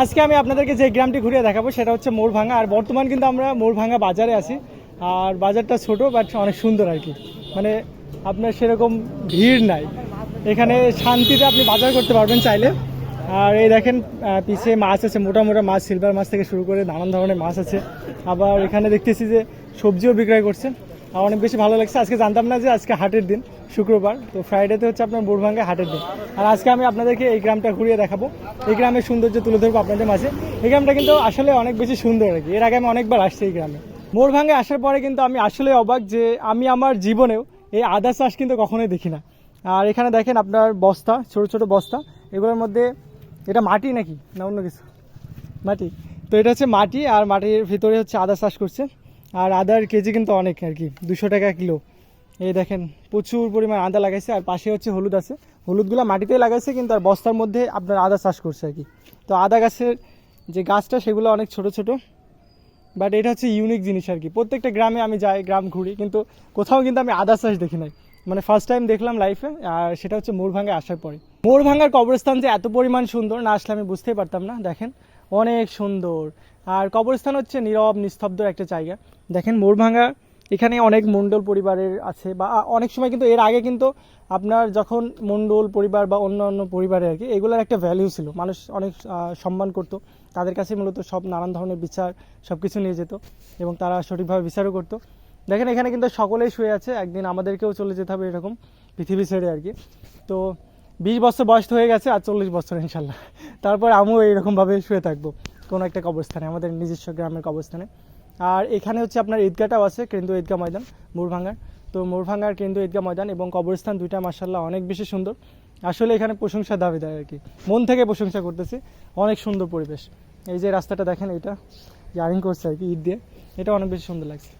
আজকে আমি আপনাদেরকে যে গ্রামটি ঘুরিয়ে দেখাবো সেটা হচ্ছে মোরভাঙ্গা। আর বর্তমান কিন্তু আমরা মোরভাঙ্গা বাজারে আছি। আর বাজারটা ছোট বাট অনেক সুন্দর আর কি। মানে আপনার সেরকম ভিড় নাই। এখানে শান্তিতে আপনি বাজার করতে পারবেন চাইলে। আর এই দেখেন আহ, পিছে মাছ আছে মোটা মোটা মাছ সিলভার মাছ থেকে শুরু করে নানান ধরনের মাছ আছে। আবার এখানে দেখতেছি যে সবজিও বিক্রয় করছে। আর অনেক বেশি ভালো লাগছে। আজকে জানতাম না যে আজকে হাটের দিন, শুক্রবার। তো ফ্রাইডেতে হচ্ছে আপনার বোরভাঙ্গা হাটের দিন। আর আজকে আমি আপনাদেরকে এই গ্রামটা ঘুরিয়ে দেখাবো। এই গ্রামের সৌন্দর্য তুলে ধরবো আপনাদের মাঝে। এই গ্রামটা কিন্তু আসলে অনেক বেশি সুন্দর আর কি। এর আগে আমি অনেকবার আসছি এই গ্রামে। মোরভাঙ্গে আসার পরে কিন্তু আমি আসলে অবাক যে আমি আমার জীবনেও এই আদা চাষ কিন্তু কখনোই দেখি না। আর এখানে দেখেন আপনার বস্তা, ছোট ছোট বস্তা। এগুলোর মধ্যে এটা মাটি নাকি? না অন্য কিছু? মাটি। তো এটা হচ্ছে মাটি, আর মাটির ভিতরে হচ্ছে আদা চাষ করছে। আর আদার কেজি কিন্তু অনেক আর কি, দুশো টাকা কিলো। এই দেখেন, প্রচুর পরিমাণ আদা লাগাইছে, আর পাশে হচ্ছে হলুদ আছে। হলুদগুলো মাটিতেই লাগাইছে, কিন্তু আর বস্তার মধ্যে আপনার আদা চাষ করছে আর কি। তো আদা গাছের যে গাছটা, সেগুলো অনেক ছোট ছোট। বাট এটা হচ্ছে ইউনিক জিনিস আর কি। প্রত্যেকটা গ্রামে আমি যাই, গ্রাম ঘুরি, কিন্তু কোথাও কিন্তু আমি আদা চাষ দেখি নাই। মানে ফার্স্ট টাইম দেখলাম লাইফে আর সেটা হচ্ছে মোরভাঙ্গে আসার পরে। মোরভাঙ্গার কবরস্থান যে এত পরিমাণ সুন্দর, না আসলে আমি বুঝতেই পারতাম না, দেখেন। অনেক সুন্দর। আর কবরস্থান হচ্ছে নীরব, নিস্তব্ধ একটা জায়গা। দেখেন মোরভাঙ্গা এখানে অনেক মণ্ডল পরিবারের আছে বা অনেক সময় কিন্তু এর আগে কিন্তু আপনার যখন মণ্ডল পরিবার বা অন্য অন্য পরিবারে আর কি, এগুলোর একটা ভ্যালিউ ছিল। মানুষ অনেক সম্মান করতো। তাদের কাছে মূলত সব নানান ধরনের বিচার সব কিছু নিয়ে যেত এবং তারা সঠিকভাবে বিচারও করতো। দেখেন এখানে কিন্তু সকলেই শুয়ে আছে, একদিন আমাদেরকেও চলে যেতে হবে এরকম পৃথিবী ছেড়ে আর কি। তো বিশ বছর বয়স হয়ে গেছে আর চল্লিশ বছর ইনশাল্লাহ। তারপর আমিও এইরকমভাবে শুয়ে থাকব, কোনো একটা কবরস্থানে, আমাদের নিজস্ব গ্রামের কবরস্থানে। আর এখানে হচ্ছে আপনার ঈদগাহটাও আছে কেন্দ্র ঈদগাহ ময়দান মোরভাঙ্গার তো মোরভাঙ্গার কেন্দ্র ঈদগাহ ময়দান এবং কবরস্থান দুইটা মার্শাল্লাহ অনেক বেশি সুন্দর। আসলে এখানে প্রশংসা দাবিদার আর কি মন থেকে প্রশংসা করতেছি, অনেক সুন্দর পরিবেশ। এই যে রাস্তাটা দেখেন এটা, ইয়ারিং করছে আর কি ঈদ দিয়ে, এটা অনেক বেশি সুন্দর লাগছে।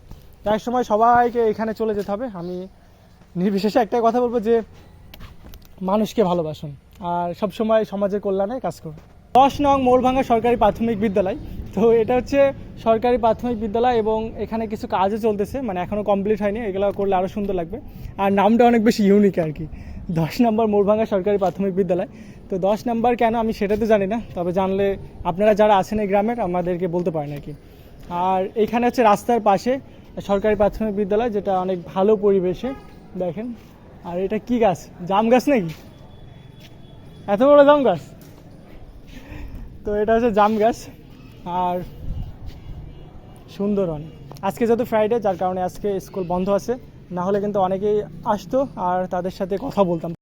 এক সময় সবাইকে এখানে চলে যেতে হবে। আমি নির্বিশেষে একটাই কথা বলব যে মানুষকে ভালোবাসুন। আর সবসময় সমাজের কল্যাণে কাজ করুন। দশ নং মোরভাঙ্গা সরকারি প্রাথমিক বিদ্যালয়। তো এটা হচ্ছে সরকারি প্রাথমিক বিদ্যালয় এবং এখানে কিছু কাজও চলতেছে মানে এখনও কমপ্লিট হয়নি, এগুলো করলে আরও সুন্দর লাগবে। আর নামটা অনেক বেশি ইউনিক আর কি। দশ নম্বর মোরভাঙ্গা সরকারি প্রাথমিক বিদ্যালয়। তো দশ নম্বর কেন আমি সেটা তো জানি না, তবে জানলে আপনারা যারা আছেন এই গ্রামের, আমাদেরকে বলতে পারেন আর কি। আর এখানে হচ্ছে রাস্তার পাশে সরকারি প্রাথমিক বিদ্যালয়, যেটা অনেক ভালো পরিবেশে, দেখেন। আর এটা কি গাছ? জাম গাছ নাকি? এত বড় জাম গাছ? তো এটা হচ্ছে জাম গাছ আর সুন্দর অনেক আজকে যেহেতু ফ্রাইডে যার কারণে আজকে স্কুল বন্ধ আছে, না হলে কিন্তু অনেকেই আসতো আর তাদের সাথে কথা বলতাম।